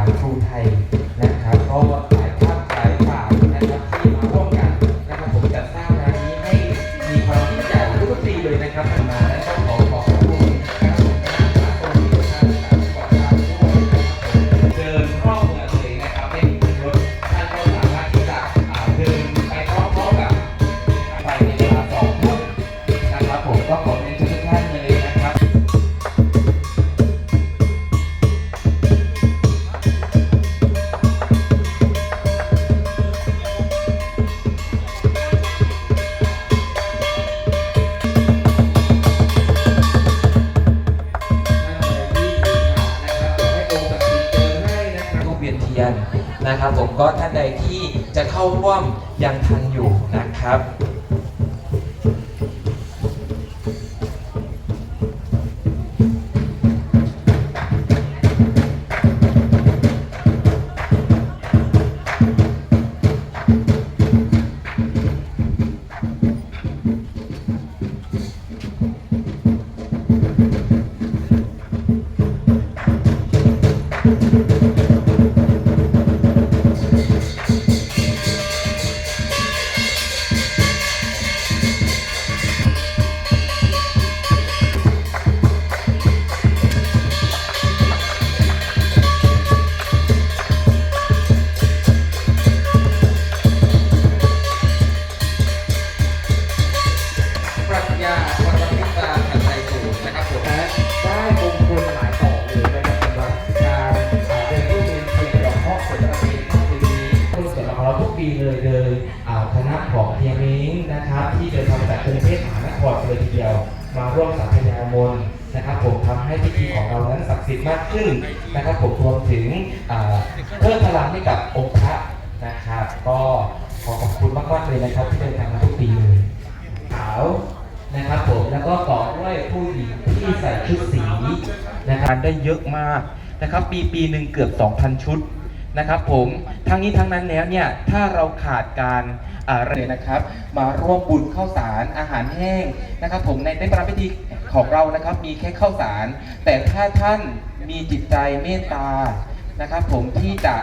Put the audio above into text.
ษาครูไทย ก็ท่านใดที่จะเข้าร่วมยังทันอยู่นะครับ เราทุกปีเลยคณะของเฮียมิงนะครับ ที่เดินทางจากกรุงเทพมหานครเลยทีเดียว มาร่วมสัพยามนนะครับ ผมทำให้พิธีของเรานั้นศักดิ์สิทธิ์มากขึ้นนะครับ ผมรวมถึงเพิ่มพลังให้กับองค์พระนะครับ ก็ขอขอบคุณมากๆเลยนะครับ ที่เดินทางมาทุกปีเลยขาวนะครับผมแล้วก็ต่อด้วยผู้หญิงที่ใส่ชุดสีนะครับได้เยอะมากนะครับ ปีปีหนึ่งเกือบ 2,000 ชุด นะครับผมทั้งนี้ทั้งนั้นแล้วเนี่ยถ้าเราขาดการอะไรนะครับ มาร่วมบุญข้าวสารอาหารแห้งนะครับ ผมในในประพิธีของเรานะครับ มีแค่ข้าวสาร แต่ถ้าท่านมีจิตใจเมตตานะครับ ผมที่จะ